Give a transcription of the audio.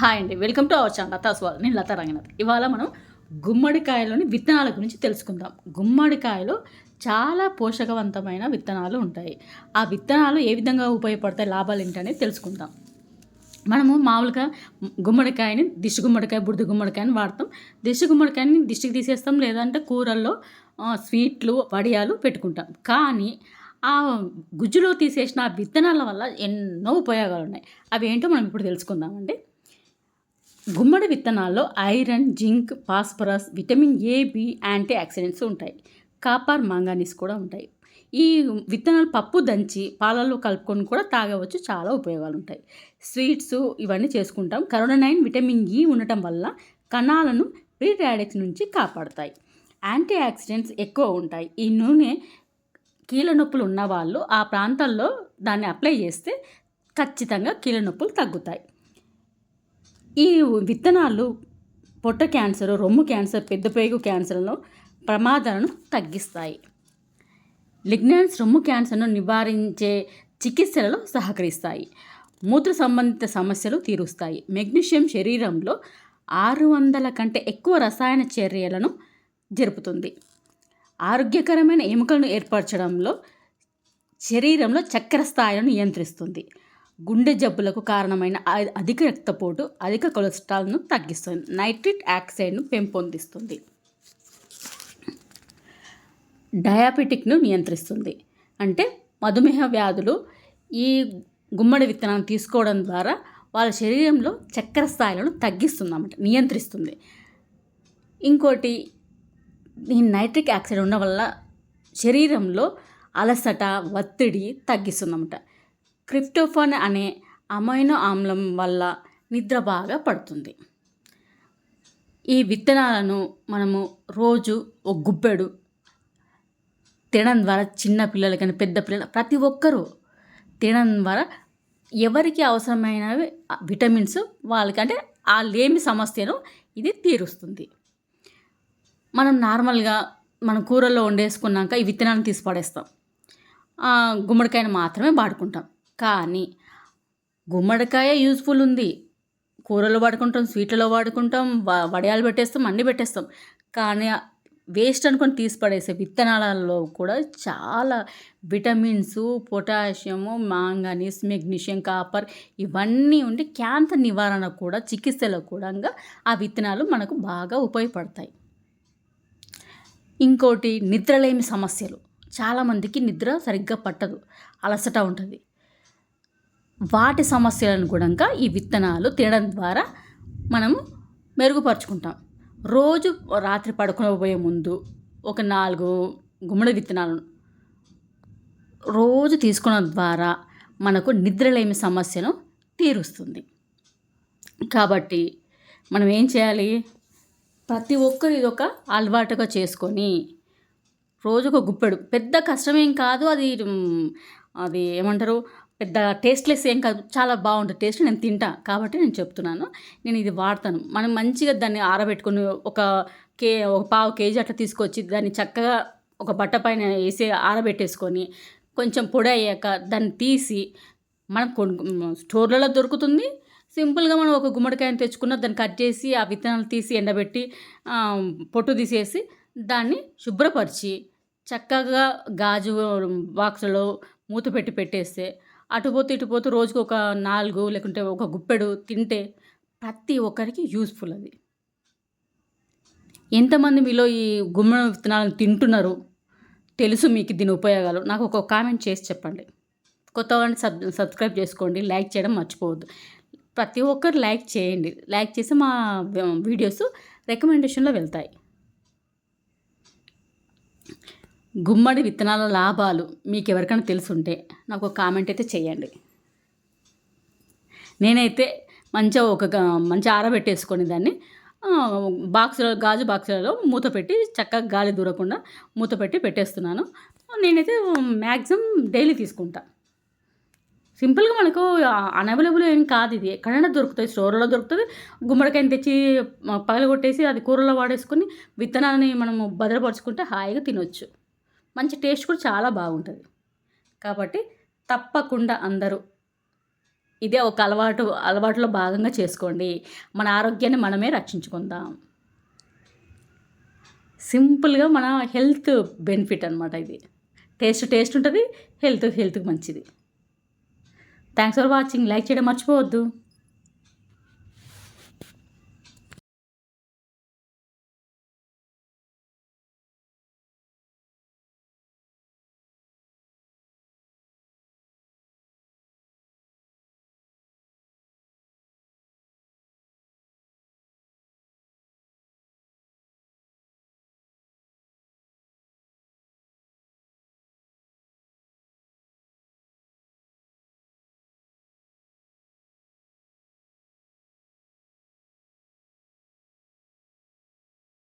Hi అండి. Welcome to our channel Latha స్వాల్. నేను లతా రంగనాథ్. ఇవాళ మనం గుమ్మడికాయలోని విత్తనాల గురించి తెలుసుకుందాం. గుమ్మడికాయలో చాలా పోషకవంతమైన విత్తనాలు ఉంటాయి. ఆ విత్తనాలు ఏ విధంగా ఉపయోగపడతాయి లాభాలు ఏంటనేది తెలుసుకుందాం. మనము మామూలుగా గుమ్మడికాయని దిష్టి గుమ్మడికాయ బుడిద గుమ్మడికాయని వాడతాం. దిష్టి గుమ్మడికాయని దిష్టికి తీసేస్తాం లేదంటే కూరల్లో స్వీట్లు వడియాలు పెట్టుకుంటాం. కానీ ఆ గుజ్జులో తీసేసిన ఆ విత్తనాల వల్ల ఎన్నో ఉపయోగాలు ఉన్నాయి. అవి ఏంటో మనం ఇప్పుడు తెలుసుకుందామండి. గుమ్మడి విత్తనాల్లో iron zinc phosphorus vitamin A B antioxidants ఉంటాయి. కాపర్ మాంగానీస్ కూడా ఉంటాయి. ఈ విత్తనాలు పప్పు దంచి పాలల్లో కలుపుకొని కూడా తాగవచ్చు. చాలా ఉపయోగాలు ఉంటాయి. స్వీట్స్ ఇవన్నీ చేసుకుంటాం. కరోనా నైన్ విటమిన్ ఈ ఉండటం వల్ల కణాలను ప్రీ రాడిక్స్ నుంచి కాపాడతాయి. యాంటీ ఆక్సిడెంట్స్ ఎక్కువ ఉంటాయి. ఈ నూనె కీళ్ళ నొప్పులు ఉన్న వాళ్ళు ఆ ప్రాంతాల్లో దాన్ని అప్లై చేస్తే ఖచ్చితంగా కీళ్ళ నొప్పులు తగ్గుతాయి. ఈ విత్తనాలు పొట్ట క్యాన్సర్ రొమ్ము క్యాన్సర్ పెద్దపేగు క్యాన్సర్లో ప్రమాదాలను తగ్గిస్తాయి. లిగ్నాన్స్ రొమ్ము క్యాన్సర్ను నివారించే చికిత్సలలో సహకరిస్తాయి. మూత్ర సంబంధిత సమస్యలు తీరుస్తాయి. మెగ్నీషియం శరీరంలో ఆరు వందల కంటే ఎక్కువ రసాయన చర్యలను జరుపుతుంది. ఆరోగ్యకరమైన ఎముకలను ఏర్పరచడంలో శరీరంలో చక్కెర స్థాయిలను నియంత్రిస్తుంది. గుండె జబ్బులకు కారణమైన అధిక రక్తపోటు అధిక కొలెస్ట్రాల్ను తగ్గిస్తుంది. నైట్రిక్ ఆక్సైడ్ను పెంపొందిస్తుంది. డయాబెటిక్ను నియంత్రిస్తుంది. అంటే మధుమేహ వ్యాధులు ఈ గుమ్మడి విత్తనాన్ని తీసుకోవడం ద్వారా వాళ్ళ శరీరంలో చక్కెర స్థాయిలను తగ్గిస్తుంది అన్నమాట నియంత్రిస్తుంది. ఇంకోటి ఈ నైట్రిక్ ఆక్సైడ్ ఉండడం వల్ల శరీరంలో అలసట ఒత్తిడి తగ్గిస్తుంది అన్నమాట క్రిప్టోఫోన్ అనే అమైనో ఆమ్లం వల్ల నిద్ర బాగా పడుతుంది. ఈ విత్తనాలను మనము రోజు ఒక గుప్పెడు తినడం ద్వారా చిన్న పిల్లలు కానీ పెద్ద పిల్లలు ప్రతి ఒక్కరూ తినడం ద్వారా ఎవరికి అవసరమైనవి విటమిన్స్ వాళ్ళకంటే ఆ లేమి సమస్యను ఇది తీరుస్తుంది. మనం నార్మల్గా మన కూరల్లో వండేసుకున్నాక ఈ విత్తనాలను తీసి పడేస్తాం. గుమ్మడికాయను మాత్రమే వాడుకుంటాం. కానీ గుమ్మడికాయ యూజ్ఫుల్ ఉంది. కూరలో వాడుకుంటాం స్వీట్లలో వాడుకుంటాం వడియాలు పెట్టేస్తాం అన్నీ పెట్టేస్తాం. కానీ వేస్ట్ అనుకొని తీసి పడేసే విత్తనాలలో కూడా చాలా vitamins potassium manganese magnesium copper ఇవన్నీ ఉండి క్యాన్సర్ నివారణ కూడా చికిత్సలో కూడా ఆ విత్తనాలు మనకు బాగా ఉపయోగపడతాయి. ఇంకోటి నిద్రలేమి సమస్యలు. చాలామందికి నిద్ర సరిగ్గా పట్టదు. అలసట ఉంటుంది. వాటి సమస్యలను కూడా ఈ విత్తనాలు తినడం ద్వారా మనము మెరుగుపరుచుకుంటాం. రోజు రాత్రి పడుకోబోయే ముందు ఒక నాలుగు గుమ్మడి విత్తనాలను రోజు తీసుకోవడం ద్వారా మనకు నిద్రలేమి సమస్యను తీరుస్తుంది. కాబట్టి మనం ఏం చేయాలి? ప్రతి ఒక్కరు ఇది ఒక అలవాటుగా చేసుకొని రోజుకు గుప్పెడు. పెద్ద కష్టమేం కాదు అది అది ఏమంటారు పెద్ద టేస్ట్లెస్ ఏం కాదు చాలా బాగుంటుంది టేస్ట్ నేను తింటా కాబట్టి నేను చెప్తున్నాను. నేను ఇది వాడతాను. మనం మంచిగా దాన్ని ఆరబెట్టుకొని ఒక కే ఒక పావు కేజీ అట్లా తీసుకొచ్చి దాన్ని చక్కగా ఒక బట్ట పైన వేసి ఆరబెట్టేసుకొని కొంచెం పొడి అయ్యాక దాన్ని తీసి మనం స్టోర్లలో దొరుకుతుంది. సింపుల్గా మనం ఒక గుమ్మడికాయని తెచ్చుకున్న దాన్ని కట్ చేసి ఆ విత్తనాలు తీసి ఎండబెట్టి పొట్టు తీసేసి దాన్ని శుభ్రపరిచి చక్కగా గాజు బాక్సులో మూత పెట్టి పెట్టేస్తే అటుపోతే ఇటుపోతే రోజుకు ఒక నాలుగు లేకుంటే ఒక గుప్పెడు తింటే ప్రతి ఒక్కరికి యూస్ఫుల్ అది. ఎంతమంది మీలో ఈ గుమ్మడి విత్తనాలను తింటున్నారు తెలుసు మీకు దీని ఉపయోగాలు. నాకు ఒక కామెంట్ చేసి చెప్పండి. కొత్త వాళ్ళని సబ్ సబ్స్క్రైబ్ చేసుకోండి. లైక్ చేయడం మర్చిపోవద్దు. ప్రతి ఒక్కరు లైక్ చేయండి. లైక్ చేసి మా వీడియోస్ రికమెండేషన్లో వెళ్తాయి. గుమ్మడి విత్తనాల లాభాలు మీకు ఎవరికైనా తెలుసుంటే నాకు ఒక కామెంట్ అయితే చేయండి. నేనైతే మంచిగా ఒక మంచి మంచిగా ఆరబెట్టేసుకొని దాన్ని బాక్సులలో గాజు బాక్సులలో మూత పెట్టి చక్కగా గాలి దూరకుండా మూత పెట్టి పెట్టేస్తున్నాను. నేనైతే మ్యాక్సిమం డైలీ తీసుకుంటా. సింపుల్గా మనకు అనవైలబుల్ ఏం కాదు ఇది. ఎక్కడైనా దొరుకుతుంది స్టోర్లో దొరుకుతుంది గుమ్మడికాయని తెచ్చి పగలగొట్టేసి అది కూరలో వాడేసుకొని విత్తనాలని మనము భద్రపరుచుకుంటే హాయిగా తినొచ్చు. మంచి టేస్ట్ కూడా చాలా బాగుంటుంది. కాబట్టి తప్పకుండా అందరూ ఇదే ఒక అలవాటు అలవాటులో భాగంగా చేసుకోండి. మన ఆరోగ్యాన్ని మనమే రక్షించుకుందాం. సింపుల్గా మన హెల్త్ బెనిఫిట్ అనమాట ఇది. టేస్ట్ టేస్ట్ ఉంటుంది హెల్త్ హెల్త్కి మంచిది. Thanks for watching. లైక్ చేయడం మర్చిపోవద్దు.